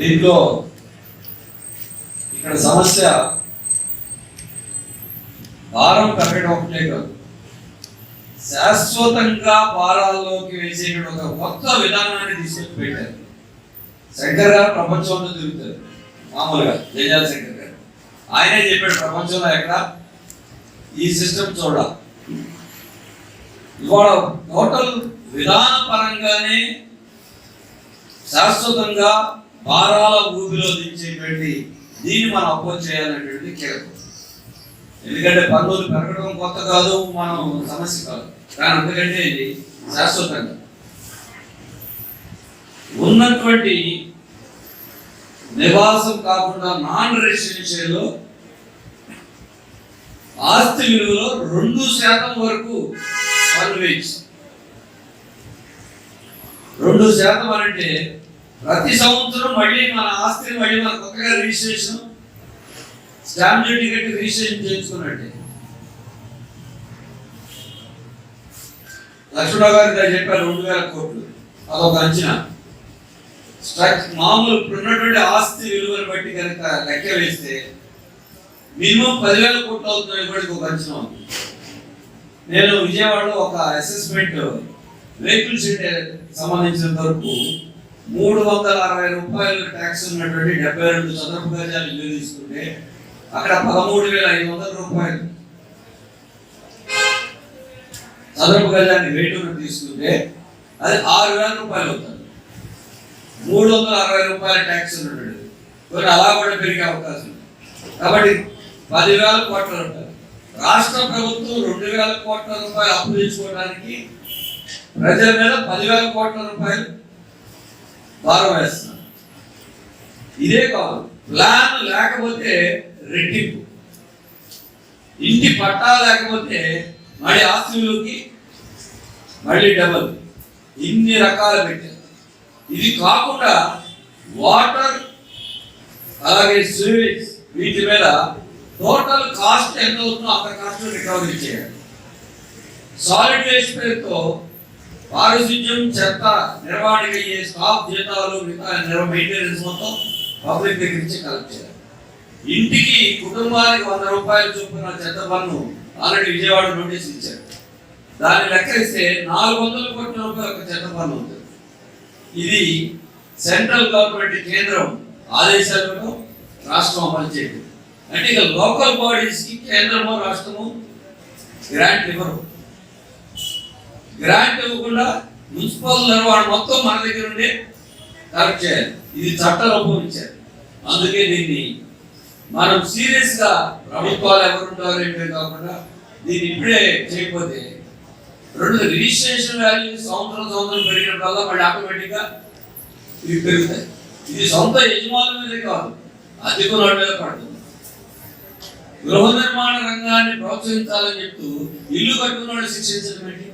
దీంట్లో ఇక్కడ సమస్య భారం పెట్టడం ఒకటే కాదు. శాశ్వతంగా భారాల్లోకి వేసేటువంటి ఒక కొత్త విధానాన్ని తీసుకొచ్చి పెట్టారు శంకర్ గారు ప్రపంచంలో తిరుగుతారు. మామూలుగా జయజాల శంకర్ గారు. ఆయనే చెప్పాడు ప్రపంచంలో ఎక్కడ? ఈ సిస్టమ్ చూడ ఇవాళ టోటల్ విధాన పరంగానే శాశ్వతంగా భారాల ఊబిలో దించేటువంటి దీన్ని మనం అపోజ్ చేయాలనేటువంటిది కీలకం. ఎందుకంటే పనులు పెరగడం కొత్త కాదు మనం సమస్య కాదు. కానీ అందుకంటే ఇది శాశ్వతంగా. ఉన్నటువంటి నివాసం కాకుండా నాన్ రెసిడెన్షియల్ ఆస్తి విలువలో రెండు శాతం వరకు పన్ను వేయించాం. రెండు శాతం అంటే ప్రతి సంవత్సరం మళ్ళీ మన ఆస్తిని మళ్ళీ మన కొత్తగా రిజిస్ట్రేషన్ స్టాంప్ డ్యూటీ కట్టి రిజిస్ట్రేషన్ చేసుకున్నట్టే లక్ష్మణరావు గారు ఇక్కడ చెప్పారు రెండు వేల కోట్లు. అదొక అంచనా. స్ట్రక్ మామూలు ఇప్పుడున్నటువంటి ఆస్తి విలువను బట్టి కనుక లెక్క వేస్తే మినిమం పదివేల కోట్లు అవుతుంది ఇప్పటికి ఒక అంచనా ఉంది. నేను విజయవాడలో ఒక అసెస్మెంట్ వెహికల్స్ సంబంధించిన వరకు మూడు వందల అరవై రూపాయలు ట్యాక్స్ ఉన్నటువంటి డెబ్బై రెండు చదరపు గజాలు ఇల్లు తీసుకుంటే అక్కడ పదమూడు వేల ఐదు వందల రూపాయలు. చదరపు గజాన్ని రేటును తీసుకుంటే అది ఆరు వేల రూపాయలు అవుతుంది. మూడు వందల అరవై రూపాయల ట్యాక్స్ ఉన్నటువంటి కొన్ని అలా కూడా పెరిగే అవకాశం ఉంది. కాబట్టి పదివేల కోట్ల రూపాయలు. రాష్ట్ర ప్రభుత్వం రెండు వేల కోట్ల రూపాయలు అప్పు తెచ్చుకోవడానికి ప్రజల మీద పదివేల కోట్ల రూపాయలు భారం వేస్తున్నారు. ఇదే కాదు ప్లాన్ లేకపోతే రెట్టింపు. ఇంటి పట్టా లేకపోతే మళ్ళీ ఆస్తులకి మళ్ళీ డబల్ ఇన్ని రకాలు పెట్టారు. ఇది కాకుండా వాటర్ అలాగే సివేజ్ వీటి మీద టోటల్ కాస్ట్ ఎంత అవుతుందో అంత కాస్ట్ రికవరీ చేయాలి. సాలిడ్ వేస్ట్ పేరుతో పారిశుద్ధ్యం చెత్త నిర్వహణకి అయ్యే స్టాఫ్ జీతాలు మిగతా మెయింటెనెన్స్ మొత్తం పబ్లిక్ దగ్గర నుంచి కలెక్ట్ చేయాలి. ఇంటికి కుటుంబానికి వంద రూపాయలు చొప్పున చెత్త పన్ను ఆల్రెడీ విజయవాడ నోటీస్ ఇచ్చారు. దాన్ని లెక్కరిస్తే నాలుగు వందల కోట్ల రూపాయలు ఒక చెత్త పన్ను ఉంటుంది ఇది సెంట్రల్ గవర్నమెంట్ కేంద్రం ఆదేశాలను రాష్ట్రం అమలు చేయదు అంటే ఇక లోకల్ బాడీస్కి కేంద్రము రాష్ట్రము గ్రాంట్ ఇవ్వరు. గ్రాంట్ ఇవ్వకుండా మున్సిపల్ నిర్వహణ మొత్తం మన దగ్గర ఉండే కరెక్ట్ చేయాలి. ఇది చట్ట రూపం ఇచ్చారు అందుకే దీన్ని మనం సీరియస్గా ప్రభుత్వాలు ఎవరుంటారు ఏంటో కాకుండా దీన్ని ఇప్పుడే చేయకపోతే రెండు రిజిస్ట్రేషన్ వాల్యూ సంవత్సరం సంవత్సరం పెరిగినప్పుడల్లా మళ్ళీ ఆటోమేటిక్గా ఇవి పెరుగుతాయి. ఇది సొంత యజమానుల మీద కాదు అధికుల మీద పడుతుంది. గృహ నిర్మాణ రంగాన్ని ప్రోత్సహించాలని చెప్తూ ఇల్లు కట్టుకున్న వాళ్ళు శిక్షించడం ఏంటి?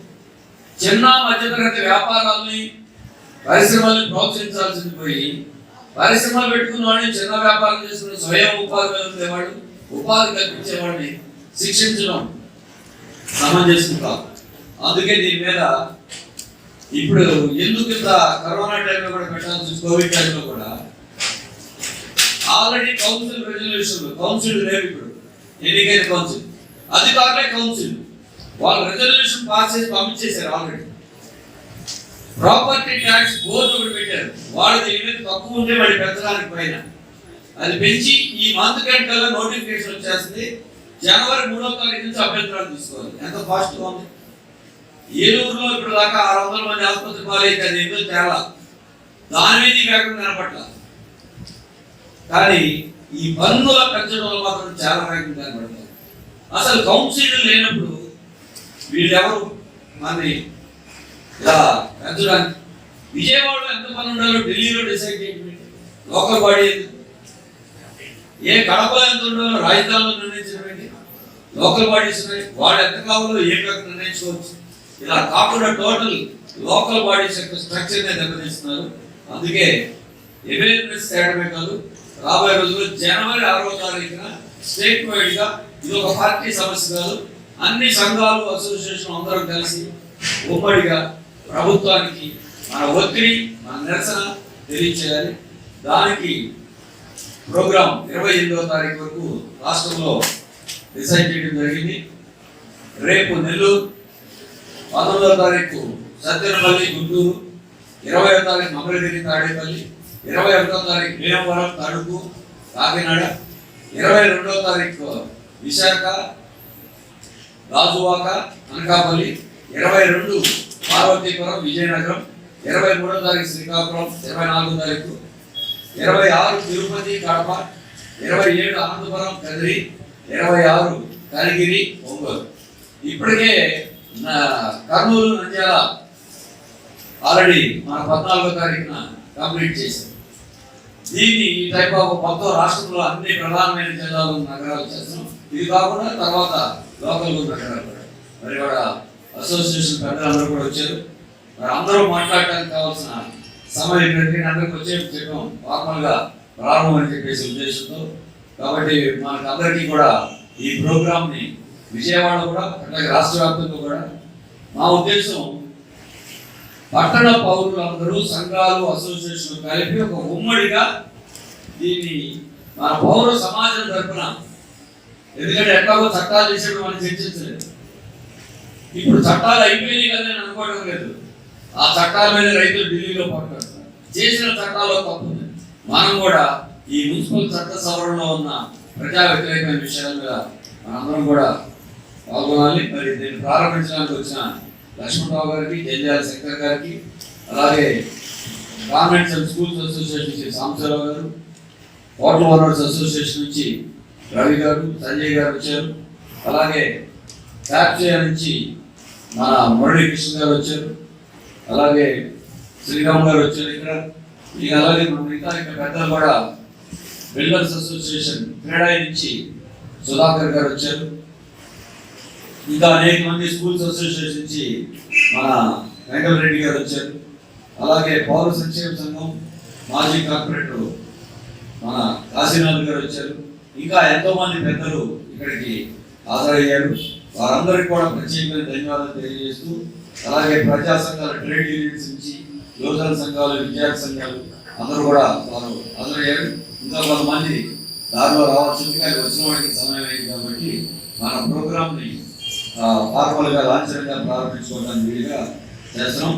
చిన్న మధ్యతరగతి వ్యాపారాలని పరిశ్రమల్ని ప్రోత్సహించాల్సింది పోయి పరిశ్రమలు పెట్టుకున్న వాడిని చిన్న వ్యాపారం చేసుకుని స్వయం ఉపాధి మీద ఉండేవాడు ఉపాధి కల్పించేవాడిని శిక్షించడం సమంజసం కాదు. అందుకే దీని మీద ఇప్పుడు ఎందుకు ఇంత కరోనా టైంలో కూడా పెట్టాల్సి కోవిడ్ టైంలో కూడా. ఆల్రెడీ కౌన్సిల్ రెజల్యూషన్ కౌన్సిల్ లేవు ఇప్పుడు. ఎన్నికైన కౌన్సిల్. అధికారులే కౌన్సిల్. వాళ్ళు రిజర్వేషన్ పాస్ చేసి పంపించేశారు ఆల్రెడీ ప్రాపర్టీ ట్యాక్స్ బోర్డు ఒకటి పెట్టారు. వాళ్ళది దీని తక్కువ ఉంటే వాడి పెంచడానికి పైన. అది పెంచి ఈ మంత్ గంటల్లో నోటిఫికేషన్ వచ్చేస్తుంది. జనవరి మూడో తారీఖు నుంచి అభ్యంతరాలు తీసుకోవాలి. ఎంత ఫాస్ట్గా ఉంది? ఏలూరులో ఇప్పుడు దాకా ఆరు వందల మంది ఆసుపత్రి పాలైతే అది ఎందుకు తేలా? దాని మీద ఈ వేగం కనపట్ల కానీ ఈ పన్నుల పెంచడం వల్ల మాత్రం చాలా వేగం కనపడుతుంది అసలు కౌన్సిల్ లేనప్పుడు వీళ్ళెవరు? మనని ఇలా పెంచడానికి విజయవాడలో ఎంత మంది ఉండాలో ఢిల్లీలో డిసైడ్ చేయడం. లోకల్ బాడీ ఏ కడపలో ఎంత ఉండాలో రాజధానిలో నిర్ణయించడం. లోకల్ బాడీస్ ఉన్నాయి వాళ్ళు ఎంత కావాలో ఏ ప్రకారం నిర్ణయించుకోవచ్చు. ఇలా కాకుండా టోటల్ లోకల్ బాడీస్ యొక్క స్ట్రక్చర్ నే దెబ్బతీస్తున్నారు అందుకే అవేర్నెస్ తేడమే కాదు రాబోయే రోజుల్లో జనవరి ఆరో తారీఖున స్టేట్ వైడ్గా ఇది ఒక పార్టీ సమస్య కాదు. అన్ని సంఘాలు అసోసియేషన్ అందరం కలిసి ఉమ్మడిగా ప్రభుత్వానికి మన ఒత్తిడి మన నిరసన తెలియచేయాలి. దానికి ప్రోగ్రాం ఇరవై ఎనిమిదవ తారీఖు వరకు రాష్ట్రంలో డిసైడ్ చేయడం జరిగింది. రేపు నెల్లూరు పంతొమ్మిదవ తారీఖు సత్యనపల్లి గుంటూరు. ఇరవై తారీఖు మంగళగిరి తాడేపల్లి. ఇరవై ఒకటో తారీఖు భీమవరం తణుకు కాకినాడ. ఇరవై రెండవ తారీఖు విశాఖ రాజువాక అనకాపల్లి ఇరవై రెండు పార్వతీపురం విజయనగరం ఇరవై మూడో తారీఖు శ్రీకాకుళం ఇరవై నాలుగో తారీఖు ఇరవై ఆరు తిరుపతి కడప ఇరవై ఏడు అనంతపురం కదిరి ఇరవై ఆరు కలిగిరి ఒంగోలు. ఇప్పటికే నా- కర్నూలు నంద్యాల ఆల్రెడీ మన పద్నాలుగో తారీఖున కంప్లీట్ చేశాం. దీన్ని ఈ టైప్ ఆఫ్ మొత్తం రాష్ట్రంలో అన్ని ప్రధానమైన జిల్లాలు నగరాలు చేస్తున్నాం ఇది కాకుండా తర్వాత లోకల్ నగరాలు కూడా. మరి కూడా అసోసియేషన్ పెద్దలందరూ కూడా వచ్చారు. మరి అందరూ మాట్లాడటానికి కావాల్సిన సమయం ఏంటంటే అందరికి వచ్చే చెప్పడం ఫార్మల్గా ప్రారంభం అని చెప్పేసి ఉద్దేశంతో. కాబట్టి మనకు అందరికీ కూడా ఈ ప్రోగ్రామ్ని విజయవాడ కూడా అట్లాగే రాష్ట్ర వ్యాప్తంగా కూడా మా ఉద్దేశం పట్టణ పౌరులందరూ సంఘాలు అసోసియేషన్ కలిపి ఒక ఉమ్మడిగా దీన్ని మన పౌర సమాజం తరఫున ఎందుకంటే ఎట్లాగో చట్టాలు చేసేది మనం చర్చించలేదు. ఇప్పుడు చట్టాలు అయిపోయినాయి కదా నేను అనుకోవడం లేదు. ఆ చట్టాల మీద రైతులు ఢిల్లీలో పోట్లాడుతున్నారు చేసిన చట్టాల్లో తప్పు మనం కూడా ఈ మున్సిపల్ చట్ట సవరణలో ఉన్న ప్రజా వ్యతిరేకమైన విషయాల మీద మనందరం కూడా పాల్గొనాలి. మరి దీన్ని ప్రారంభించడానికి వచ్చిన లక్ష్మణరావు గారికి జంజాల శంకర్ గారికి అలాగే గవర్నమెంట్స్ అండ్ స్కూల్స్ అసోసియేషన్ నుంచి సాంబశివరావు గారు హోటల్ ఓనర్స్ అసోసియేషన్ నుంచి రవి గారు సంజయ్ గారు వచ్చారు. అలాగే క్యాప్చర్ నుంచి మన మురళీకృష్ణ గారు వచ్చారు. అలాగే శ్రీరామ్ గారు వచ్చారు ఇక్కడ. ఇక అలాగే మన మిగతా ఇక్కడ పెద్దలు కూడా బిల్డర్స్ అసోసియేషన్ క్రీడా నుంచి సుధాకర్ గారు వచ్చారు. ఇంకా అనేక మంది స్కూల్స్ అసోసియేషన్ నుంచి మన వెంకటరెడ్డి గారు వచ్చారు. అలాగే పౌర సంక్షేమ సంఘం మాజీ కార్పొరేటర్ మన కాశీనాథ్ గారు వచ్చారు. ఇంకా ఎంతో మంది పెద్దలు ఇక్కడికి హాజరయ్యారు. వారందరికీ కూడా ప్రత్యేకమైన ధన్యవాదాలు తెలియజేస్తూ అలాగే ప్రజా సంఘాల ట్రేడ్ యూనియన్స్ నుంచి యువజన సంఘాలు విద్యార్థి సంఘాలు అందరూ కూడా వారు హాజరయ్యారు. ఇంకా కొంతమంది దారిలో రావాల్సింది కానీ వచ్చిన వాడికి సమయం అయింది కాబట్టి మన ప్రోగ్రామ్ని ఫార్మల్గా లాంఛనంగా ప్రారంభించుకోవడానికి వీలుగా చేస్తున్నాం.